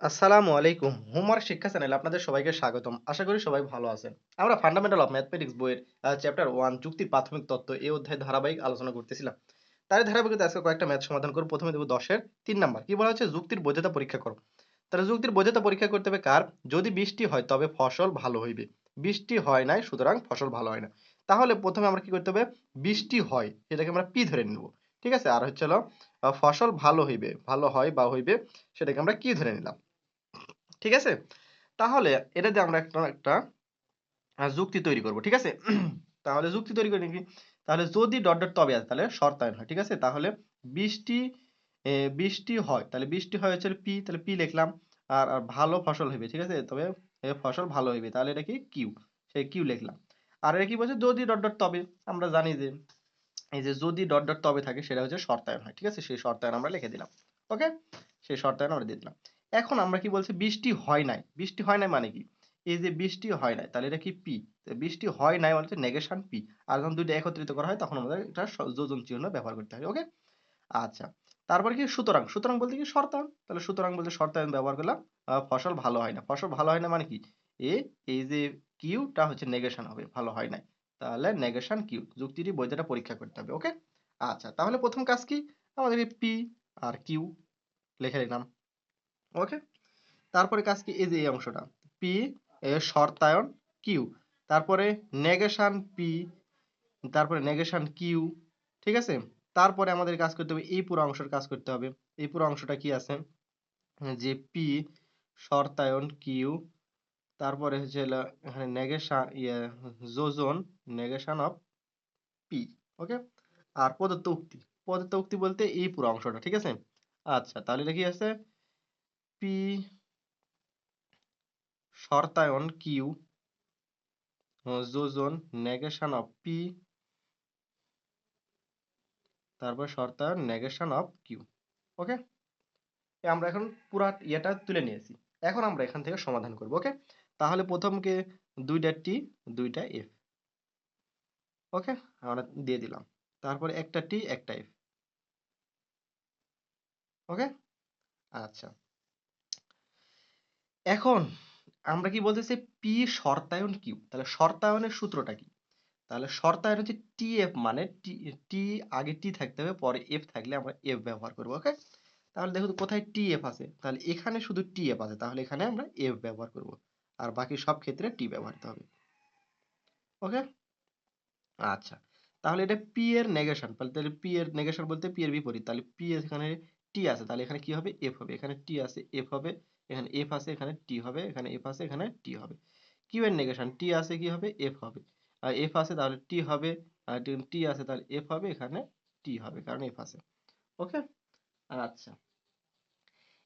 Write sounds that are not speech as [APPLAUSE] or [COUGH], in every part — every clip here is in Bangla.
আসসালামু আলাইকুম। হোমওয়ার্ক শিক্ষা চ্যানেলে আপনাদের সবাইকে স্বাগতম। আশা করি সবাই ভালো আছেন। আমরা ফান্ডামেন্টাল অফ ম্যাথমেটিক্স বইয়ের চ্যাপ্টার ওয়ান যুক্তির প্রাথমিক তত্ত্ব এই অধ্যায় ধারাবাহিক আলোচনা করতেছিলাম। তার ধারাবাহিকতা আজকে কয়েকটা ম্যাথ সমাধান করব। প্রথমে দেবো দশের তিন নাম্বার। কি বলা হচ্ছে? যুক্তির বৈধতা পরীক্ষা করো। তাহলে যুক্তির বৈধতা পরীক্ষা করতে হবে কার? যদি বৃষ্টি হয়, তবে ফসল ভালো হইবে। বৃষ্টি হয় নাই, সুতরাং ফসল ভালো হয় না। তাহলে প্রথমে আমরা কি করতে হবে? বৃষ্টি হয়, সেটাকে আমরা পি ধরে নেব। ঠিক আছে? আর হচ্ছে হলো ফসল ভালো হইবে, ভালো হয় বা হইবে, সেটাকে আমরা কি ধরে নিলাম? ঠিক আছে? তাহলে এটা দিয়ে আমরা একটা একটা যুক্তি তৈরি করব, ঠিক আছে? [CLEARS THROAT] তাহলে যুক্তি তৈরি করি কি তাহলে যদি ডট ডট তবে আছে, তাহলে শর্তায়ন হয়, ঠিক আছে? তাহলে বৃষ্টি বৃষ্টি হয়, তাহলে বৃষ্টি হয় হচ্ছে পি তাহলে পি লিখলাম, আর আর ভালো ফসল হইবে, ঠিক আছে? তবে ফসল ভালো হইবে, তাহলে এটা কি? কিউ সেই কিউ লিখলাম। আর এটা কি বলছে? যদি ডট ডট তবে, আমরা জানি যে, এই যে যদি ডট ডট তবে থাকে, সেটা হচ্ছে শর্তায়ন হয়, ঠিক আছে? সেই শর্তায়ন আমরা লিখে দিলাম, ওকে? সেই শর্তায়ন আমরা দিয়ে দিলাম। এখন আমরা কি বলছি, বৃষ্টি হয় নাই। বৃষ্টি হয় নাই মানে কি? এই যে বৃষ্টি হয় নাই, তাহলে এটা কি পি? বৃষ্টি হয় নাই মানে হচ্ছে নেগেশন পি। আর যখন দুইটা একত্রিত করা হয়, তখন আমাদের এটা যোজন চিহ্ন ব্যবহার করতে হয় ওকে আচ্ছা তারপর কি সুতরাং? সুতরাং বলতে কি শর্তায়ন? তাহলে সুতরাং বলতে শর্তায়ন ব্যবহার করলাম ফসল ভালো হয় না। ফসল ভালো হয় না মানে কি? এ, এই যে কিউটা হচ্ছে নেগেশন হবে, ভালো হয় নাই। তাহলে নেগেশন কিউ যুক্তিটি বৈধতা পরীক্ষা করতে হবে ওকে আচ্ছা তাহলে প্রথম কাজ কি? আমাদের পি আর কিউ লিখে নিলাম। ওকে তারপরে কাজ কি? এই যে এই অংশটা। পি এ শর্তায়ন কিউ তারপরে নেগেশন পি তারপরে নেগেশন কিউ ঠিক আছে? তারপরে আমাদের কাজ করতে হবে, এই পুরো অংশের কাজ করতে হবে। এই পুরো অংশটা কি আছে? যে পি শর্তায়ন কিউ তারপরে হচ্ছে এখানে নেগেশন ইয়ে যোজন নেগেশন অফ পি ওকে আর প্রদত্ত উক্তি। প্রদত্ত উক্তি বলতে এই পুরো অংশটা, ঠিক আছে? আচ্ছা তাহলে এটা কি আছে? পি শর্তায়ন কিউ যোজন নেগেশন অফ পি তারপর শর্তায়ন নেগেশন অফ কিউ ওকে আমরা এখন পুরা ইয়েটা তুলে নিয়েছি। এখন আমরা এখান থেকে সমাধান করব ওকে তাহলে প্রথমকে দুইটা টি দুইটা এফ ওকে আমরা দিয়ে দিলাম। তারপরে একটা টি একটা এফ ওকে আচ্ছা। এখন আমরা কি বলতেছি পি শর্তায়ন কিউ তাহলে শর্তায়নের সূত্রটা কি? তাহলে শর্তায়ন হচ্ছে টি এফ মানে টি টি আগে টি থাকতে হবে, পরে এফ থাকলে আমরা এফ ব্যবহার করব ওকে তাহলে দেখুন কোথায় টি এফ আছে? তাহলে এখানে শুধু টি এফ আছে, তাহলে এখানে আমরা এফ ব্যবহার করব, আর বাকি সব ক্ষেত্রে টি ব্যবহার করতে হবে ওকে আচ্ছা তাহলে এটা পি এর নেগেশন তাহলে পি এর নেগেশন বলতে পি এর বিপরীত, তাহলে পি এখানে টি আছে, তাহলে এখানে কি হবে? এফ হবে, এখানে টি আছে এফ হবে এখানে এফ আছে, এখানে টি হবে, এখানে এফ আছে, এখানে টি হবে। কিউ এর নেগেশন টি আছে কি হবে? এফ হবে। আর এফ আছে তাহলে টি হবে, আর টি আছে তাহলে এফ হবে, এখানে টি হবে, কারণ এফ আছে। ওকে আচ্ছা।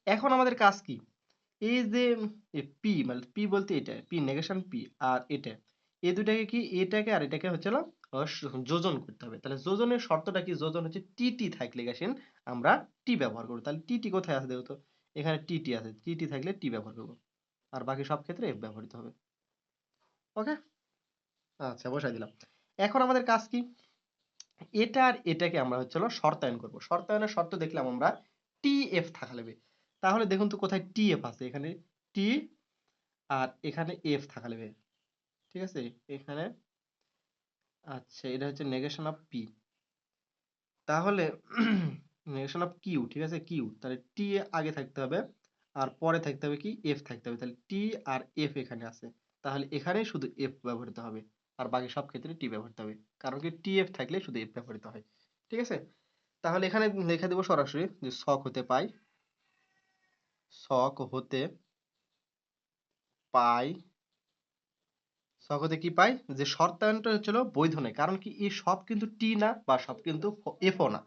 এখন আমাদের কাজ কি? এই যে পি মানে পি বলতে এটা পি নেগেশন পি আর এটা। এই দুটাকে কি? এটাকে আর এটাকে হচ্ছে না যোজন করতে হবে, তাহলে যোজনের শর্তটা কি? যোজন হচ্ছে টি টি থাকলে গেছেন আমরা টি ব্যবহার করব। তাহলে টি টি কোথায় আছে দেখো তো? এখানে টি টি আছে। টি টি থাকলে টি ব্যবহার করব। আর বাকি সব ক্ষেত্রে এফ ব্যবহৃত হবে। ওকে আচ্ছা বসাই দিলাম। এখন আমাদের কাজ কি? এটা আর এটাকে আমরা হচ্ছে শর্তায়ন করব। শর্তায়নের শর্ত দেখলাম আমরা টি এফ থাকা লাগবে। তাহলে দেখুন তো কোথায় টি এফ আছে। এখানে টি আর এখানে এফ থাকা লাগবে। ঠিক আছে? এখানে আচ্ছা এটা হচ্ছে নেগেশন অফ পি তাহলে নেগেশন অফ কিউ ঠিক আছে? কিউ তাহলে টি আগে থাকতে হবে, আর পরে থাকতে হবে কি? এফ থাকতে হবে। তাহলে টি আর এফ এখানে আছে। তাহলে এখানে শুধু এফ ব্যবহৃত হবে, আর বাকি সব ক্ষেত্রে টি ব্যবহৃত হবে। কারণ কি? টি এফ থাকলে শুধু এফ ব্যবহৃত হয়। ঠিক আছে? তাহলে এখানে লিখে দেবো সরাসরি যে শক হতে পাই। শক হতে পাই। শক হতে কি পাই? যে শর্তায়নটা হচ্ছিল বৈধ নয়। কারণ কি? এই সব কিন্তু টি না, বা সব কিন্তু এফও না।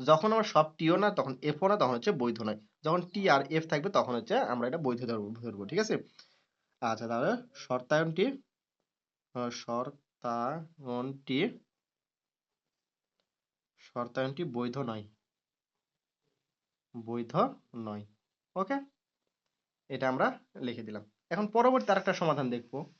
যখন আমার সব টিও না, তখন এফও না, তখন হচ্ছে বৈধ নয়। যখন টি আর এফ থাকবে, তখন হচ্ছে আমরা এটা বৈধ ধরবো ধরবো, ঠিক আছে? আচ্ছা তাহলে শর্তায়নটি শর্তায়নটি শর্তায়নটি বৈধ নয়। বৈধ নয়। ওকে? এটা আমরা লিখে দিলাম। এখন পরবর্তী আরেকটা সমাধান দেখব।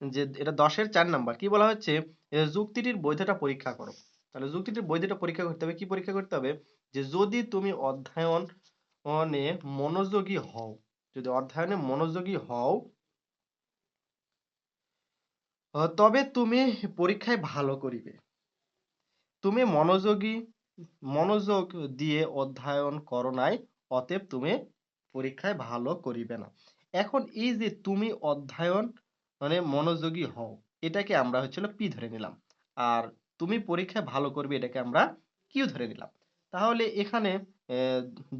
যে এটা দশের চার নাম্বার। কি বলা হচ্ছে? এ যুক্তিটির বৈধতা পরীক্ষা করো। তাহলে যুক্তিটির বৈধতা পরীক্ষা করতে হবে, কি পরীক্ষা করতে হবে? যে যদি তুমি অধ্যয়নে মনোযোগী হও, যদি অধ্যয়নে মনোযোগী হও তবে তুমি পরীক্ষায় ভালো করিবে। তুমি মনোযোগী, মনোযোগ দিয়ে অধ্যয়ন করো নাই, অতএব তুমি পরীক্ষায় ভালো করিবে না। এখন এই যে তুমি অধ্যয়ন মানে মনোযোগী হও এটাকে আমরা হচ্ছিল পি ধরে নিলাম। আর তুমি পরীক্ষায় ভালো করবে এটাকে আমরা কিউ ধরে নিলাম। তাহলে এখানে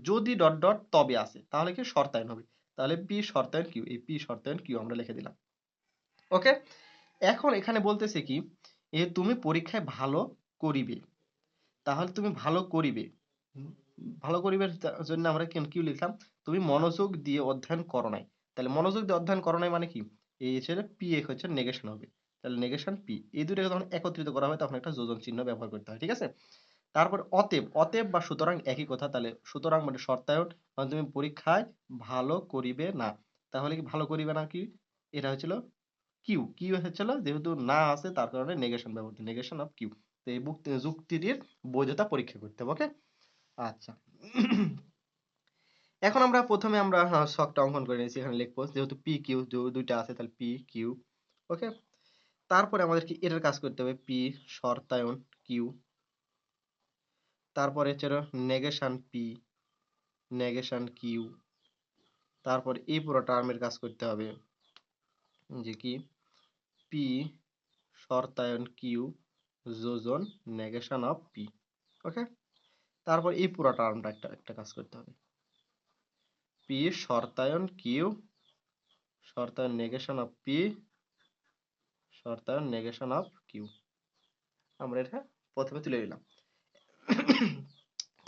যদি ডট ডট তবে আসে, তাহলে কি শর্তায়ন হবে? তাহলে পি শর্তায়ন কিউ এই পি শর্তায়ন কিউ আমরা লিখে দিলাম। ওকে এখন এখানে বলতেছে কি, এ, তুমি পরীক্ষায় ভালো করিবে। তাহলে তুমি ভালো করিবে। ভালো করিবার জন্য আমরা কেন- কি লিখলাম? তুমি মনোযোগ দিয়ে অধ্যয়ন করো নাই। তাহলে মনোযোগ দিয়ে অধ্যয়ন করো নাই মানে কি? এই ছেলে পি এক হচ্ছে নেগেশন হবে। তাহলে নেগেশন পি এই দুটোকে যখন একত্রিত করা হয় তখন একটা যোজন চিহ্ন ব্যবহার করতে হয় ঠিক আছে? তারপর অতএব অতএব বা সুতরাং একই কথা তাহলে সুতরাং মানে শর্তায়ন মানে তুমি পরীক্ষায় ভালো করিবে না। তাহলে কি ভালো করিবে না কি? এটা হচ্ছিল কিউ কিউ হচ্ছিল যেহেতু না আছে তার কারণে নেগেশন ব্যবহৃত নেগেশন অফ কিউ তো এই যুক্তিটির বৈধতা পরীক্ষা করতে হবে ওকে আচ্ছা। [CLEARS THROAT] এখন আমরা প্রথমে আমরা হ্যাঁ, ছকটা অঙ্কন করে নিয়েছি এখানে লিখব যেহেতু পি কিউ দুইটা আছে তাহলে পি কিউ ওকে তারপরে আমাদেরকে এটার কাজ করতে হবে, পি শর্তায়ন কিউ তারপরে হচ্ছে নেগেশন পি নেগেশন কিউ তারপর এই পুরো টার্মের কাজ করতে হবে, যে কি? পি শর্তায়ন কিউ যোজন নেগেশন অফ পি ওকে তারপর এই পুরো টার্মটা একটা একটা কাজ করতে হবে। পি শর্তায়ন কিউ শর্তায়ন নেগেশন অফ পি শর্তায়ন নেগেশন অফ কিউ আমরা এটা প্রথমে তুলে নিলাম।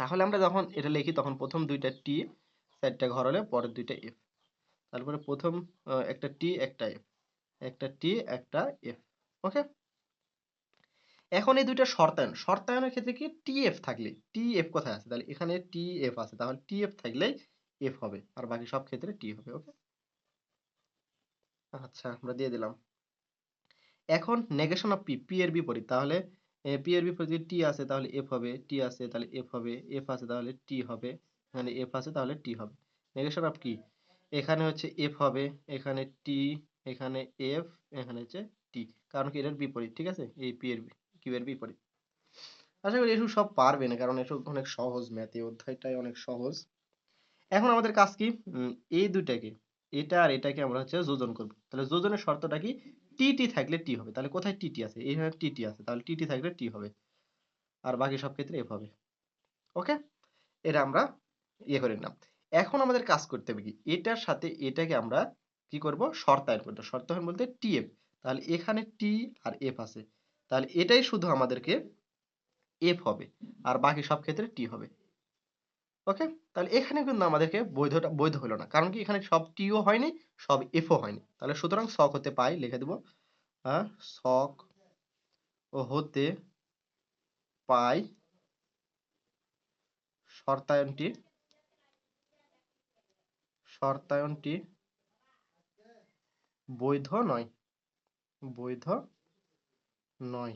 তাহলে আমরা যখন এটা লিখি, তখন প্রথম দুইটা টি চারটা ঘর হলে পরের দুইটা এফ তারপরে প্রথম একটা টি একটা এফ একটা টি একটা এফ ওকে এখন এই দুইটা শর্তায়ন। শর্তায়নের ক্ষেত্রে কি? টি এফ থাকলে। টি এফ কোথায় আছে? তাহলে এখানে টি এফ আছে। তাহলে টি এফ থাকলেই এফ হবে। আর বাকি সব ক্ষেত্রে টি হবে। ওকে আচ্ছা আমরা দিয়ে দিলাম। এখন নেগেশন অফ পি পি এর বিপরীত, তাহলে পি এর বিপরীত টি আছে তাহলে এফ হবে টি আছে তাহলে এফ হবে এফ আছে তাহলে টি হবে, এখানে এফ আছে তাহলে টি হবে। নেগেশন অফ কি? এখানে হচ্ছে এফ হবে, এখানে টি এখানে এফ এখানে হচ্ছে টি কারণ কি এর বিপরীত, ঠিক আছে? এই পি এর কিউ এর বিপরীত। আশা করি এসব সব পারবে না, কারণ এসব অনেক সহজ ম্যাথ এই অধ্যায়টাই অনেক সহজ। এখন আমাদের কাজ কি? এই দুইটাকে এটা আর এটাকে আমরা হচ্ছে যোজন করব। তাহলে যোজনের শর্তটা কি? টি থাকলে টি হবে। তাহলে কোথায় টি আছে? এইখানে টি আছে। তাহলে টি টি থাকলে টি হবে। আর বাকি সব ক্ষেত্রে এফ হবে। ওকে এটা আমরা ইয়ে করে নিলাম। এখন আমাদের কাজ করতে হবে কি? এটার সাথে এটাকে আমরা কি করব? শর্তায়ন করতে শর্তায়ন বলতে টি এফ তাহলে এখানে টি আর এফ আছে। তাহলে এটাই শুধু আমাদেরকে এফ হবে। আর বাকি সব ক্ষেত্রে টি হবে। ওকে তাহলে এখানে কিন্তু আমাদেরকে বৈধটা, বৈধ হলো না। কারণ কি? এখানে সব টিও হয়নি, সব এফও হয়নি। তাহলে সুতরাং শক হতে পাই, লিখে দেব। হ্যাঁ? ও হতে পাই শর্তায়নটি শর্তায়নটি বৈধ নয়। বৈধ নয়।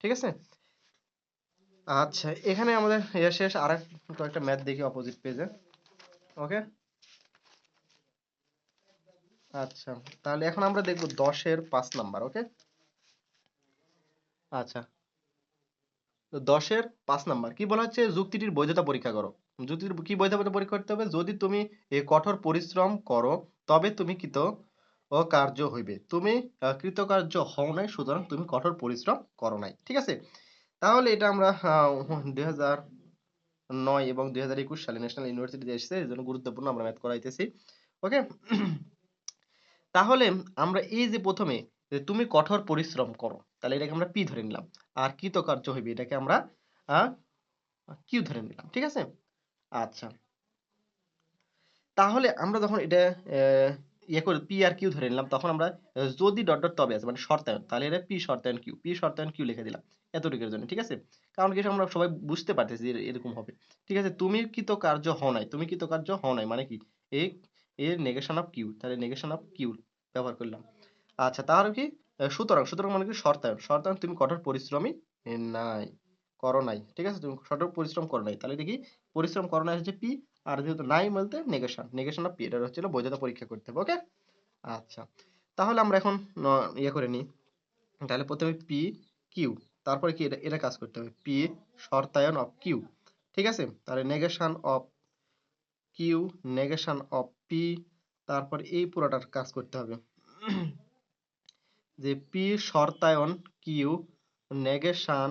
ঠিক আছে? আচ্ছা এখানে আমাদের ইয়ে শেষ আর একটা ম্যাথ দেখি অপোজিট পেজে ওকে আচ্ছা তাহলে এখন আমরা দেখব দশের পাঁচ নাম্বার ওকে আচ্ছা তো দশের পাঁচ নাম্বার, কি বলা হচ্ছে? যুক্তিটির বৈধতা পরীক্ষা করো। যুক্তির, কি বৈধতা পরীক্ষা করতে হবে? যদি তুমি এ কঠোর পরিশ্রম করো, তবে তুমি কৃত কার্য হইবে। তুমি কৃতকার্য হও নাই, সুতরাং তুমি কঠোর পরিশ্রম করো নাই, ঠিক আছে? তাহলে এটা আমরা দুই হাজার নয় এবং দুই হাজার একুশ সালে ন্যাশনাল ইউনিভার্সিটিতে এসেছে এই জন্য গুরুত্বপূর্ণ আমরা ম্যাথ করাইতেছি। ওকে তাহলে আমরা এই যে প্রথমে তুমি কঠোর পরিশ্রম করো, তাহলে এটাকে আমরা পি ধরে নিলাম। আর কৃতকার্য হইবে এটাকে আমরা কিউ ধরে নিলাম, ঠিক আছে? আচ্ছা। তাহলে আমরা যখন এটা ইয়ে করে পি আর কিউ ধরে নিলাম, তখন আমরা যদি ডট ডট তবে আছে মানে শর্তায়ন তাহলে এটা পি শর্তায়ন কিউ পি শর্তায়ন কিউ লিখে দিলাম, এতটুকুর জন্য, ঠিক আছে? কারণ কি এটা আমরা সবাই বুঝতে পারতেছি যে এরকম হবে, ঠিক আছে? তুমি কৃত কার্য হও নাই, তুমি কৃত কার্য হও নাই মানে কি? এই এর নেগেশন অফ কিউ তাহলে নেগেশন অফ কিউ ব্যবহার করলাম। আচ্ছা তাহলে কি? সুতরাং সুতরাং মানে কি? শর্তায়ন শর্তায়ন তুমি কঠোর পরিশ্রমী নাই, করো নাই, ঠিক আছে? তুমি সঠিক পরিশ্রম করো নাই, তাহলে দেখি, পরিশ্রম করো নাই হচ্ছে পি আর যেহেতু নাই বলতে নেগেশন নেগেশন অফ পি এটা হচ্ছে বৈধতা পরীক্ষা করতে হবে ওকে আচ্ছা তাহলে আমরা এখন ইয়ে করে নিই। তাহলে প্রথমে পি কিউ তারপরে কি এটা এটা কাজ করতে হবে। পি শর্তায়ন অফ কিউ ঠিক আছে? তাহলে negation of Q negation of P তারপর এই পুরোটার কাজ করতে হবে। যে পি শর্তায়ন কিউ নেগেশন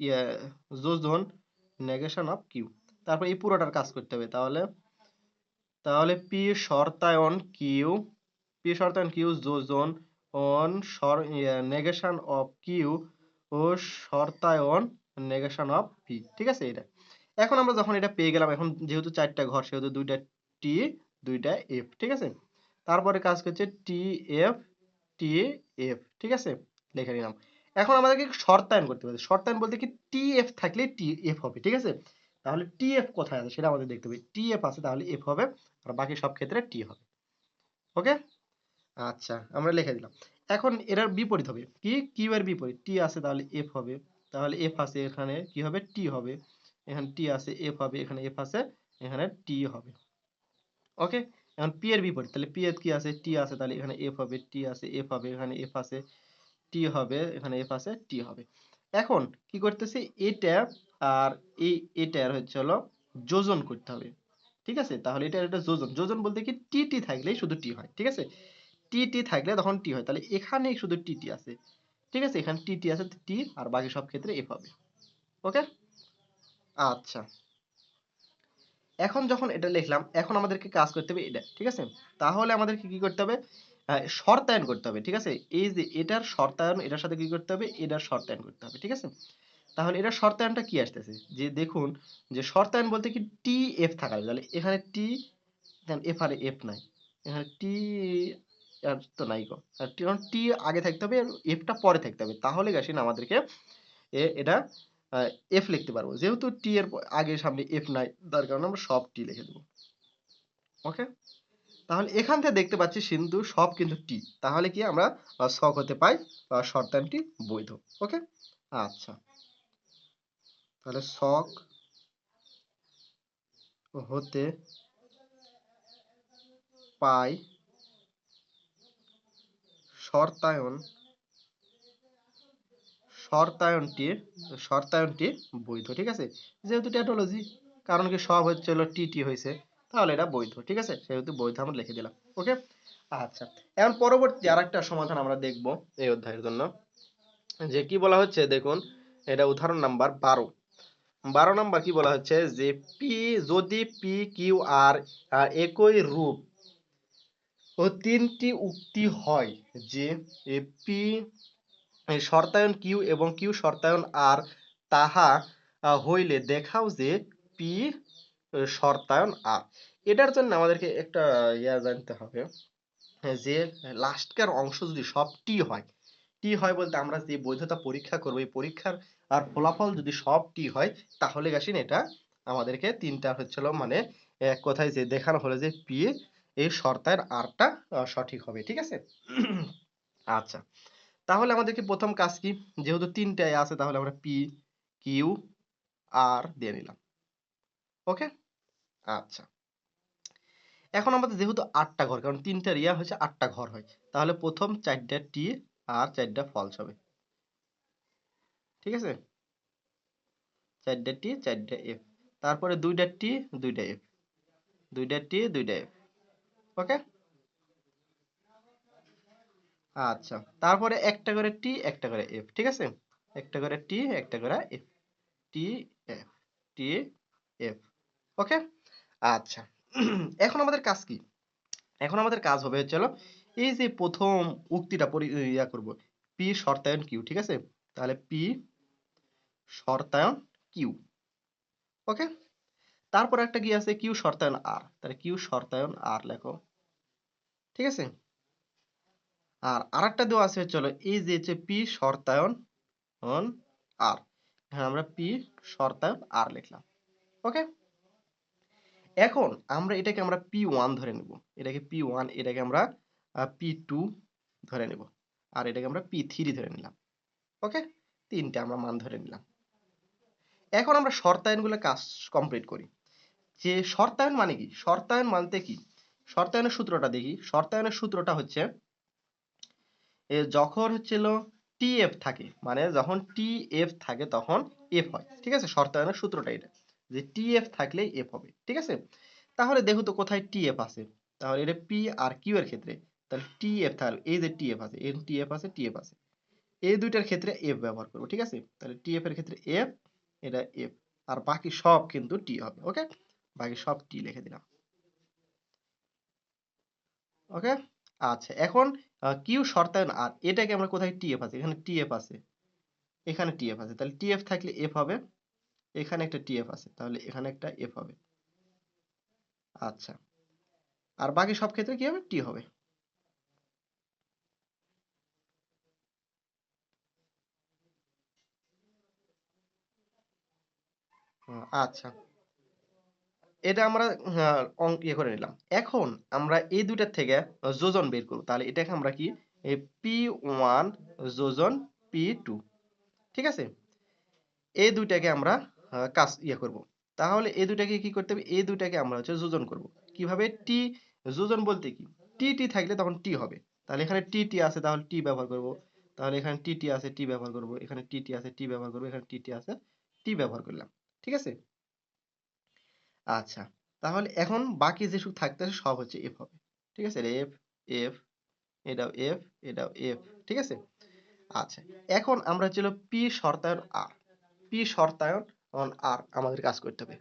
ইয়ে যোজন নেগেশন অফ কিউ তারপর এই পুরোটার কাজ করতে হবে। তাহলে তাহলে পি শর্তায়ন কিউ পি শর্তায়ন কিউ যোজন অন শর নেগেশন অফ কিউ ও শর্তায়ন নেগেশন অফ পি ঠিক আছে এটা? এখন আমরা যখন এটা পেয়ে গেলাম, এখন যেহেতু চারটা ঘর, সেহেতু দুইটা টি দুইটা এফ ঠিক আছে? তারপরে কাজ করছে টি এফ টি এফ ঠিক আছে? লিখে নিলাম। এখন আমাদেরকে শর্তায়ন করতে হবে। শর্তায়ন বলতে কি টি এফ থাকলে টি এফ হবে, ঠিক আছে? তাহলে টি এফ কোথায় আছে সেটা আমাদের দেখতে হবে। টি এফ আছে, তাহলে এফ হবে আর বাকি সব ক্ষেত্রে টি হবে। ওকে আচ্ছা আমরা লিখে দিলাম। এখন এটার বিপরীত হবে। কি? কিউ এর বিপরীত। টি আছে, তাহলে এফ হবে। তাহলে এফ আছে, এখানে কি হবে? টি হবে। এখানে টি আছে এফ হবে। এখানে এফ আছে, এখানে টি হবে। ওকে এখন পি এর বিপরীত। তাহলে পি এর কি আছে? টি আছে, তাহলে এখানে এফ হবে। টি আছে এফ হবে। এখানে এফ আছে টি হবে। এখানে এফ আছে টি হবে। এখন কি করতেছি? এটা আর এই, এটার হচ্ছে হলো যোজন করতে হবে। ঠিক আছে? তাহলে এটা একটা যোজন। যোজন বলতে কি? টি টি থাকলেই শুধু টি হয়। ঠিক আছে? টি টি থাকলে তখন টি হয়। তাহলে এখানে শুধু টি টি আছে। ঠিক আছে? এখানে টি টি আছে টি আর বাকি সব ক্ষেত্রে এফ হবে। ওকে আচ্ছা। এখন যখন এটা লিখলাম, এখন আমাদেরকে কাজ করতে হবে এটা। ঠিক আছে? তাহলে আমাদেরকে কি করতে হবে? শর্তায়ন করতে হবে। ঠিক আছে? এই যে এটার শর্তায়ন, এটার সাথে কি করতে হবে? এটার শর্তায়ন করতে হবে। ঠিক আছে? তাহলে এটার শর্তায়নটা কি আসতেছে? যে দেখুন, যে শর্তায়ন বলতে কি টি এফ থাকা তাহলে এখানে টি এফ আর এফ নাই। এখানে টি আর তো নাই গো টি আগে থাকতে হবে এফটা পরে থাকতে হবে। তাহলে গেছেন আমাদেরকে এটা এফ লিখতে পারব। যেহেতু টি এর আগে সামনে এফ নাই, তার কারণে আমরা সব টি লিখে দেবো। ওকে তাহলে এখান থেকে দেখতে পাচ্ছি সিন্ধু, সব কিন্তু টি তাহলে কি আমরা শক হতে পাই বা শর্তায়নটি বৈধ। ওকে আচ্ছা। তাহলে শক হতে পাই শর্তায়ন, শর্তায়নটি শর্তায়নটি বৈধ, ঠিক আছে? যেহেতু ট্যাটোলজি কারণ কি সব হচ্ছে হলো টি হয়েছে, তাহলে এটা বৈধ, ঠিক আছে? সেহেতু বৈধ আমরা লিখে দিলাম ওকে আচ্ছা এখন পরবর্তী আর একটা সমাধান আমরা দেখব এই অধ্যায়ের জন্য, যে কি বলা হচ্ছে, দেখুন, এটা উদাহরণ নাম্বার বারো। বারো নাম্বার কি বলা হচ্ছে? যে পি যদি পি কিউ আর একই রূপ ও তিনটি উক্তি হয়, যে পি শর্তায়ন কিউ এবং কিউ শর্তায়ন আর তাহা হইলে দেখাও যে পি শর্তায়ন আর। এটার জন্য আমাদেরকে একটা ইয়া জানতে হবে, যে লাস্টকার অংশ যদি সবটি হয় টি হয় বলতে আমরা যে বৈধতা পরীক্ষা করব, এই পরীক্ষার আর ফলাফল যদি সব টি হয়, তাহলে গেছেন এটা আমাদেরকে তিনটা হচ্ছিল মানে এক কথায় যে দেখানো হলো যে পি এই শর্তায়ন আরটা সঠিক হবে, ঠিক আছে? আচ্ছা তাহলে আমাদেরকে প্রথম কাজ কি? যেহেতু তিনটায় আছে, তাহলে আমরা পি, কিউ, আর দিয়ে নিলাম, ওকে? আচ্ছা এখন আমাদের যেহেতু আটটা ঘর, কারণ তিনটা রিয়া হচ্ছে আটটা ঘর হয়, তাহলে প্রথম চারটা টি আর চারটা ফলস হবে। ঠিক আছে? চারটা টি চারটা এফ তারপরে দুইটা টি দুইটা এফ দুইটা টি দুইটা এফ ওকে আচ্ছা তারপরে একটা করে টি একটা করে এফ ঠিক আছে? একটা করে টি একটা করে F T F T F okay আচ্ছা [CLEARS THROAT] এখন আমাদের কাজ কি? এখন আমাদের কাজ হবে চলো এই যে প্রথম উক্তিটা ইয়া করব। পি শর্তায়ন কিউ ঠিক আছে? তাহলে পি শর্তায়ন কিউ ওকে তারপর একটা কি আছে? কিউ শর্তায়ন আর তাহলে কিউ শর্তায়ন আর লেখো, ঠিক আছে? আর আরেকটা দেওয়া আছে, চলো, এই যে হচ্ছে পি শর্তায়ন অন আর হ্যাঁ আমরা পি শর্তায়ন আর লিখলাম ওকে এখন আমরা এটাকে আমরা পি ওয়ান ধরে নেব। এটাকে পি ওয়ান এটাকে আমরা পি টু ধরে নেব। আর এটাকে আমরা পি থ্রি ধরে নিলাম। ওকে তিনটে আমরা মান ধরে নিলাম। এখন আমরা শর্তায়নগুলো কাজ কমপ্লিট করি। যে শর্তায়ন মানে কি? শর্তায়ন মানতে কি? শর্তায়নের সূত্রটা দেখি। শর্তায়নের সূত্রটা হচ্ছে যখন হচ্ছিল টিএফ থাকে মানে যখন টিএফ থাকে তখন এফ হয়। ঠিক আছে? শর্তায়নের সূত্রটা এটা। যে টিএফ থাকলেই এফ হবে। ঠিক আছে? তাহলে দেখো তো কোথায় টিএফ আছে, তাহলে এটা পি আর কিউ এর ক্ষেত্রে। তাহলে টিএফ তাহলে এই যে টিএফ আছে এন টিএফ আছে টিএফ আছে এই দুইটার ক্ষেত্রে এফ ব্যবহার করব ঠিক আছে তাহলে টিএফ এর ক্ষেত্রে এফ এটা এফ আর বাকি সব কিন্তু টি হবে ওকে বাকি সব টি লিখে দিলাম ওকে আচ্ছা এখন কিউ শর্তায়ন আর এটাকে আমরা কোথায় টিএফ আছে এখানে টিএফ আছে এখানে টিএফ আছে তাহলে টিএফ থাকলে এফ হবে এখানে একটা টিএফ আছে তাহলে এখানে একটা এফ হবে আচ্ছা আর বাকি সব ক্ষেত্রে কি হবে টি হবে আচ্ছা। এটা আমরা ইয়ে করে নিলাম। এখন আমরা এই দুইটার থেকে যোজন বের করব। তাহলে এটাকে আমরা কি? পি ওয়ান যোজন পি টু। ঠিক আছে? এই দুইটাকে আমরা কাজ ইয়ে করব। তাহলে এই দুইটাকে কি করতে হবে? এই দুইটাকে আমরা হচ্ছে যোজন করব। কীভাবে? টি যোজন বলতে কি? টি টি থাকলে তখন টি হবে। তাহলে এখানে টি টি আছে, তাহলে টি ব্যবহার করব। তাহলে এখানে টি টি আছে টি ব্যবহার করব। এখানে টি টি আছে টি ব্যবহার করব। এখানে টি টি আছে টি ব্যবহার করলাম। ঠিক আছে? আচ্ছা তাহলে এখন বাকি যে যেসব থাকতেছে সব হচ্ছে এফ হবে। ঠিক আছে? এফ এফ এটাও এফ এটাও এফ, ঠিক আছে? আচ্ছা এখন আমরা ছিল পি শর্তায়ন আর পি শর্তায়ন আর আমাদের কাজ করতে হবে।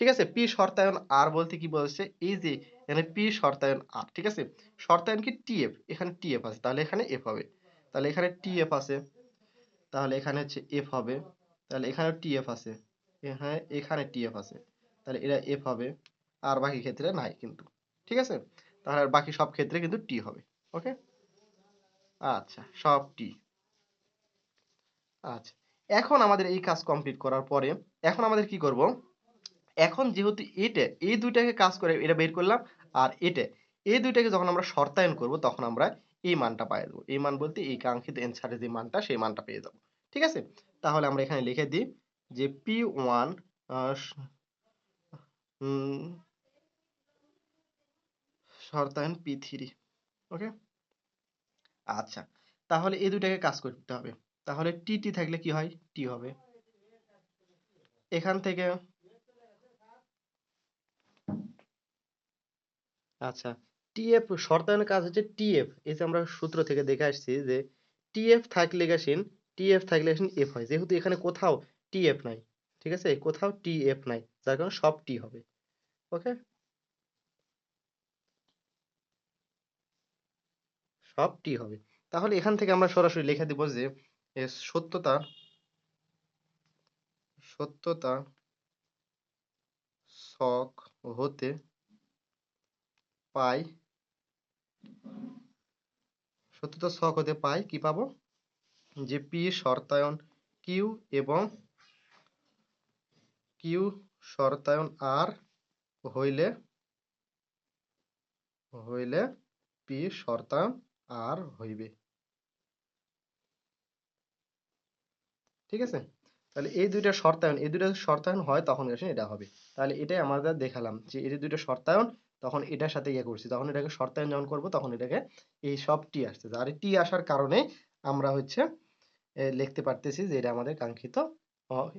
ঠিক আছে? পি শর্তায়ন আর বলতে কি বলছে এই যে এখানে পি শর্তায়ন আর ঠিক আছে? শর্তায়ন কি টিএফ এখানে টিএফ আছে, তাহলে এখানে এফ হবে। তাহলে এখানে টিএফ আছে, তাহলে এখানে হচ্ছে এফ হবে, তাহলে এখানে টিএফ আছে। হ্যাঁ এখানে টিএফ আছে। তাহলে এটা এফ হবে, আর বাকি ক্ষেত্রে নাই কিন্তু। ঠিক আছে? তাহলে বাকি সব ক্ষেত্রে কিন্তু টি হবে, ওকে? আচ্ছা সব টি। আচ্ছা এখন আমাদের এই কাজ কমপ্লিট করার পরে, এখন আমাদের কি করব? এখন যেহেতু এটা, এই দুইটাকে কাজ করে এটা বের করলাম, আর এটা, এই দুইটাকে যখন আমরা শর্তায়ন করব, তখন আমরা এই মানটা পাই দেবো। এই মান বলতে এই কাঙ্ক্ষিত অ্যান্সারের যে মানটা, সেই মানটা পেয়ে যাব। ঠিক আছে? তাহলে আমরা এখানে লিখে দিই যে পি ওয়ান শর্তায়ন পি থ্রি ওকে আচ্ছা তাহলে এই দুটাকে কাজ করতে হবে। তাহলে টি টি থাকলে কি হয়? টি হবে। এখান থেকে আচ্ছা টিএফ শর্তায়নের কাজ হচ্ছে টিএফ এই যে আমরা সূত্র থেকে দেখে আসছি যে টিএফ থাকলে গেছেন টিএফ থাকলে গেছেন এফ হয়। যেহেতু এখানে কোথাও টিএফ নাই, ঠিক আছে? কোথাও টিএফ নাই, যার কারণে সব টি হবে ওকে সব টি হবে। তাহলে এখান থেকে আমরা সরাসরি লিখে দিব যে সত্যতা সত্যতা শক হতে পাই, সত্যতা শক হতে পাই কি পাবো? যে পি শর্তায়ন কিউ এবং কিউ শর্তায়ন আর হইলে হইলে পি শর্তায়ন আর হইবে। ঠিক আছে? তাহলে এই দুইটা শর্তায়ন, এই দুইটা শর্তায়ন হয় তখন এটা হবে। তাহলে এটাই আমরা দেখালাম, যে এই দুইটা শর্তায়ন, তখন এটার সাথে ইয়ে করছি। তখন এটাকে শর্তায়ন যখন করব, তখন এটাকে এই সব টি আসছে। আর টি আসার কারণে আমরা হচ্ছে লিখতে পারতেছি যে এটা আমাদের কাঙ্ক্ষিত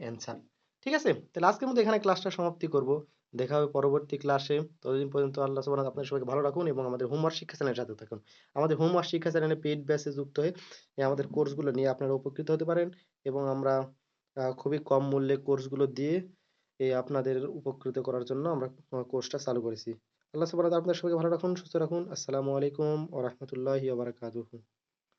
অ্যান্সার ঠিক আছে? তাহলে আজকের মধ্যে এখানে ক্লাসটা সমাপ্তি করব। দেখা হবে পরবর্তী ক্লাসে ততদিন পর্যন্ত আল্লাহ সুবহানাহু আপনাদের সবাইকে ভালো রাখুন এবং আমাদের হোমওয়ার্ক শিক্ষা চ্যানেলের সাথে থাকুন। আমাদের হোমওয়ার্ক শিক্ষা চ্যানেলে পেইড ব্যাচে যুক্ত হয়ে আমাদের কোর্সগুলো নিয়ে আপনারা উপকৃত হতে পারেন এবং আমরা খুবই কম মূল্যে কোর্সগুলো দিয়ে এই আপনাদের উপকৃত করার জন্য আমরা কোর্সটা চালু করেছি। আল্লাহ সুবহানাহু আপনাদের সবাইকে ভালো রাখুন, সুস্থ রাখুন। আসসালামু আলাইকুম ওয়া রাহমাতুল্লাহি ওয়া বারাকাতুহু।